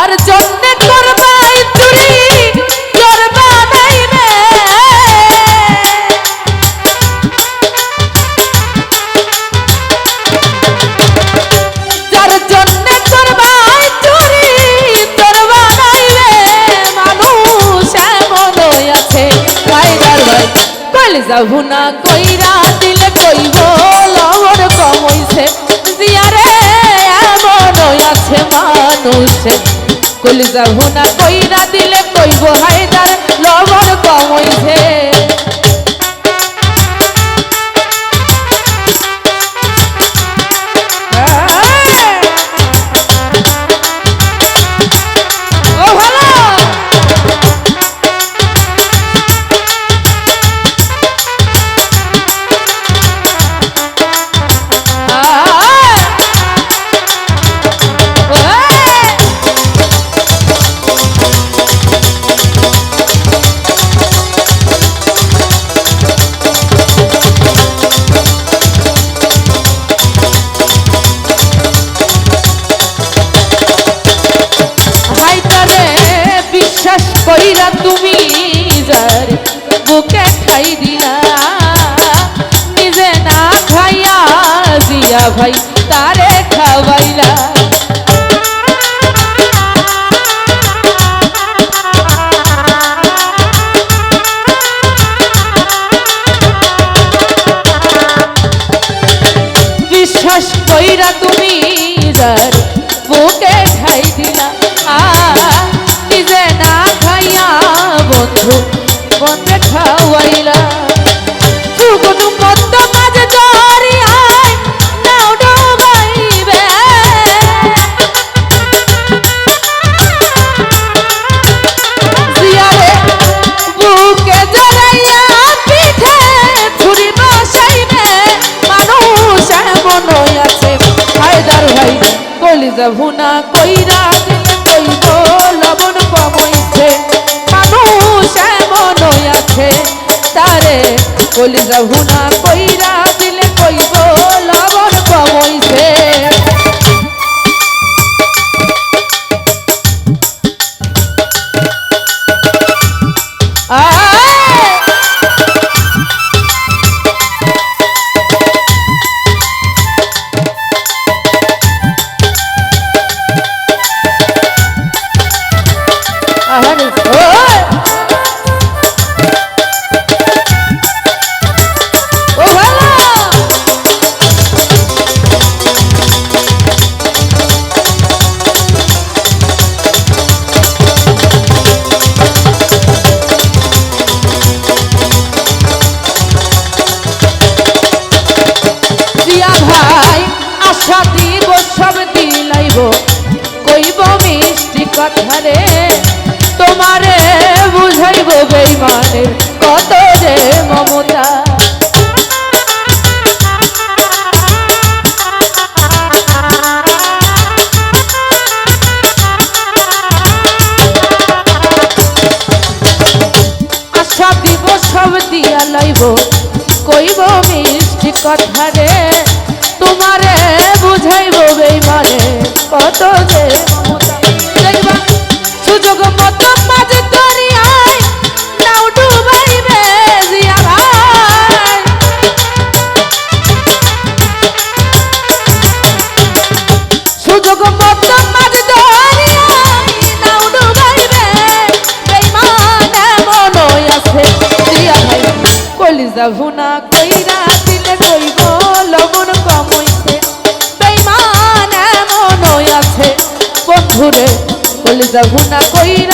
যার জন্য করবাই চুরি করবা নাই রে। যার রে। মানুষ এমন আছে ভাইরার ভাই কইল যাব না, কইরা দিলে কইব জিয়ারে এমন আছে মানুষে। কইল যাব না কইরা দিলে কইব হায়দার দিয়া ভাই, তারে খাওয়াইলা। বিশ্বাস কইরা তুমি যার বুকে খাই দিলা আ নিজে না খাইয়া বন্ধু, বন্ধে খাওয়াইলা। ভুনা কইরা দিলে কইব লবণ কমইছে মানুষ এমন আছে, তারে কলিজা ভুনা কইরা দিলে কইব লবণ কমইছে আয় ও মিষ্টি কথা রে তোমারে বুঝাইব মানে কত যে মমতা। কলিজা ভুনা কইরা দিলে কইব লবণ কমইছে বেইমান এমন আছে। বন্ধুরে কলিজা না কইরা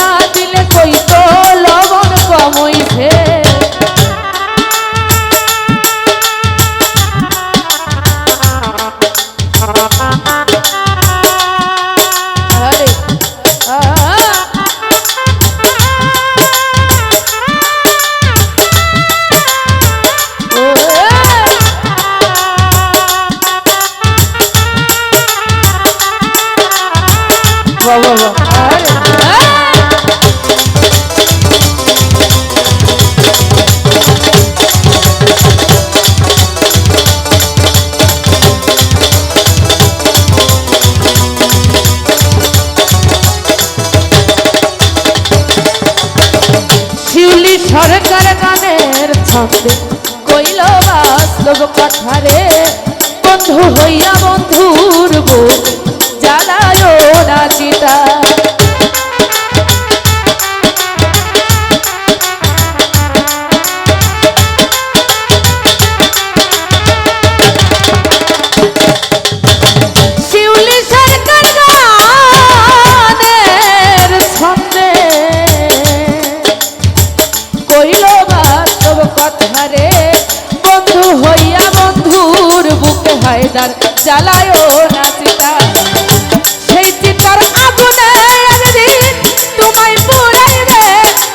ছন্দে কইল বাস্তব কথারে। বন্ধু হইয়া বন্ধুর বুক। কথা রে বন্ধু হইয়া বন্ধুর বুকে হায়দার জ্বালায়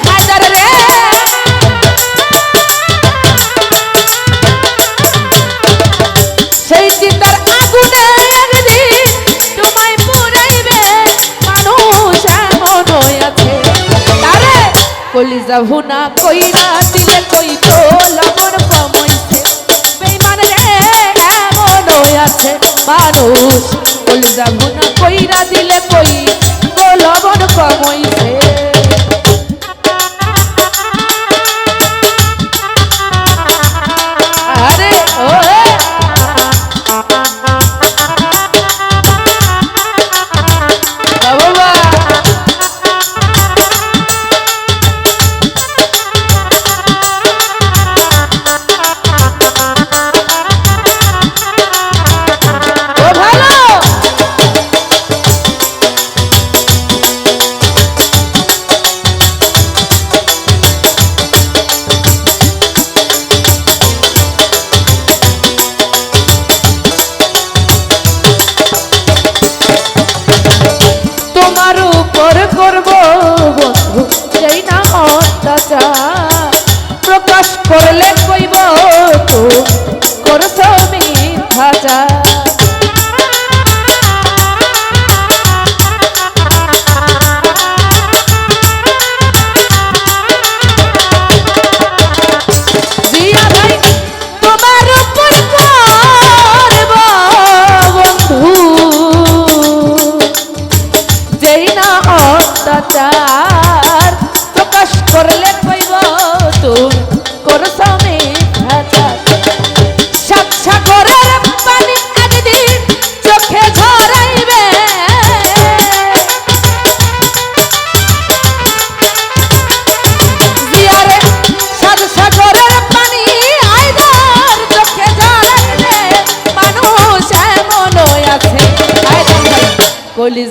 হায়দার রে। সেই চিতার আগুনে তারে কলিজা কইরা দিলে কই আছে মানুষ কলিজা ভুনা কইরা দিলে কই? ও লবণ কমাইছে।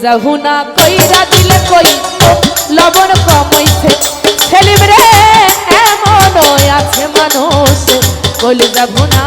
কলিজা হুনা কইরা দিলে কই? লবণ কমাইছে। সেলিম রে এমন আছে মানুষ। কলি কইরা